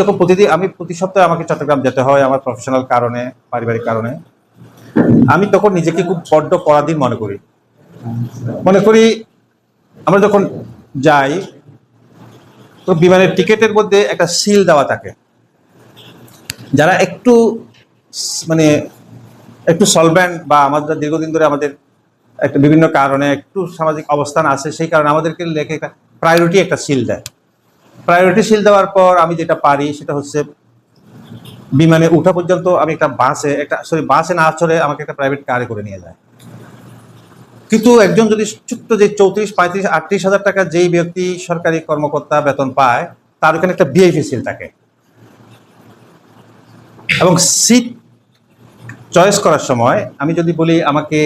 যখন প্রতিদিন আমি প্রতি সপ্তাহে আমাকে চট্টগ্রাম যেতে হয় আমার প্রফেশনাল কারণে, পারিবারিক কারণে, আমি তখন নিজেকে খুব বড্ড পরাধীন মনে করি। মনে করি আমরা যখন যাই, তো বিমানের টিকেটের মধ্যে একটা সিল দেওয়া থাকে। যারা একটু মানে একটু সলভেন্ট বা আমাদের দীর্ঘদিন ধরে আমাদের একটা বিভিন্ন কারণে একটু সামাজিক অবস্থান আছে, সেই কারণে আমাদেরকে লেখে একটা প্রায়োরিটি একটা সিল দেয়। প্রায়োরিটি শিল দেওয়ার পর আমি যেটা পারি সেটা হচ্ছে বিমানে উঠা পর্যন্ত আমি একটা বাসে, একটা সরি বাসে না চলে আমাকে একটা প্রাইভেট কারে করে নিয়ে যায়। কিন্তু একজন যদি ছোট্ট যে চৌত্রিশ, পঁয়ত্রিশ, আটত্রিশ হাজার টাকা যেই ব্যক্তি সরকারি কর্মকর্তা বেতন পায়, তার ওখানে একটা বিআইপি সিল থাকে। এবং সিট চয়েস করার সময় আমি যদি বলি আমাকে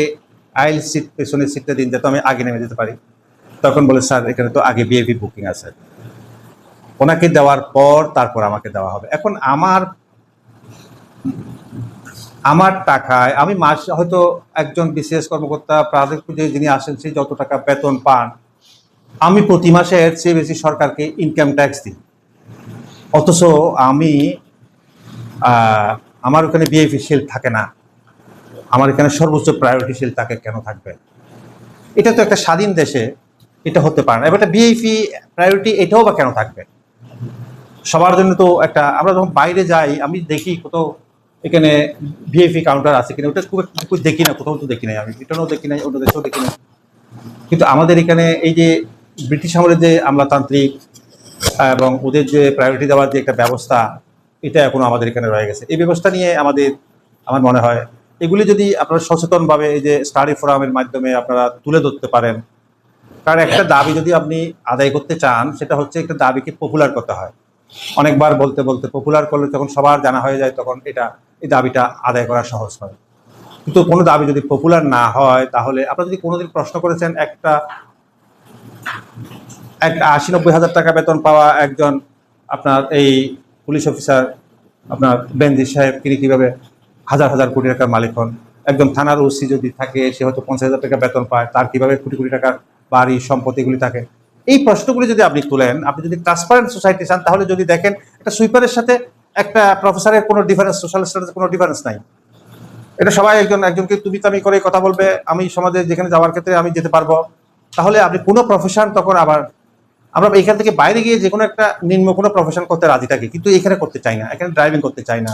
আইল সিট পেছনের সিটটা দিন যাতে আমি আগে নেমে যেতে পারি, তখন বলে, স্যার, এখানে তো আগে বিএপি বুকিং আছে। ওনাকে দেওয়ার পর তারপর আমাকে দেওয়া হবে। এখন আমার আমার টাকায় আমি মাস, হয়তো একজন বিসিএস কর্মকর্তা পর্যায়ে যিনি আসেন সেই যত টাকা বেতন পান, আমি প্রতি মাসে এর চেয়ে বেশি সরকারকে ইনকাম ট্যাক্স দিই। অথচ আমি আমার ওখানে বিএফি শিল থাকে না। আমার এখানে সর্বোচ্চ প্রায়োরিটি শিল থাকে কেন থাকবে? এটা তো একটা স্বাধীন দেশে এটা হতে পারে না। এবার একটা বিএফি প্রায়োরিটি এটাও বা কেন থাকবে? সবার জন্য তো একটা, আমরা যখন বাইরে যাই, আমি দেখি কোথাও এখানে ভিএফি কাউন্টার আছে কিনা, ওটা খুব খুব দেখি না, কোথাও তো দেখি নাই আমি ব্রিটেনও দেখি নাই অন্য দেশেও দেখি নাই। কিন্তু আমাদের এখানে এই যে ব্রিটিশ আমলের যে আমলাতান্ত্রিক এবং ওদের যে প্রায়োরিটি দেওয়ার যে একটা ব্যবস্থা, এটা এখনও আমাদের এখানে রয়ে গেছে। এই ব্যবস্থা নিয়ে আমাদের, আমার মনে হয়, এগুলি যদি আপনারা সচেতনভাবে এই যে স্টাডি ফোরামের মাধ্যমে আপনারা তুলে ধরতে পারেন, কারণ একটা দাবি যদি আপনি আদায় করতে চান, সেটা হচ্ছে একটা দাবিকে পপুলার করতে হয়। অনেকবার বলতে বলতে পপুলার করলে যখন সবার জানা হয়ে যায়, তখন এটা, এই দাবিটা আদায় করা সহজ হয়। কিন্তু কোনো দাবি যদি পপুলার না হয়, তাহলে আপনারা যদি কোনোদিন প্রশ্ন করেছেন, একটা একটা আশি নব্বই হাজার টাকা বেতন পাওয়া একজন আপনার এই পুলিশ অফিসার আপনার বেন্দি সাহেব, তিনি কীভাবে হাজার হাজার কোটি টাকার মালিক হন? একজন থানার ওসি যদি থাকে, সে হয়তো পঞ্চাশ হাজার টাকা বেতন পায়, তার কীভাবে কোটি কোটি টাকার বাড়ি সম্পত্তিগুলি থাকে? এই প্রশ্নগুলি যদি আপনি তুলেন, আপনি যদি ট্রান্সপারেন্ট সোসাইটি চান, তাহলে যদি দেখেন একটা সুইপারের সাথে একটা প্রফেসরের কোনো ডিফারেন্স সোশ্যাল স্টাডিজের কোনো ডিফারেন্স নাই। এটা সবাই একজন, একজনকে তুমি তামি করে কথা বলবে, আমি সমাজে যেখানে যাওয়ার ক্ষেত্রে আমি যেতে পারব। তাহলে আপনি কোনো প্রফেশন তখন আবার, আমরা এখান থেকে বাইরে গিয়ে যে কোনো একটা নিম্ন কোনো প্রফেশন করতে রাজি থাকি, কিন্তু এখানে করতে চাই না, এখানে ড্রাইভিং করতে চাই না।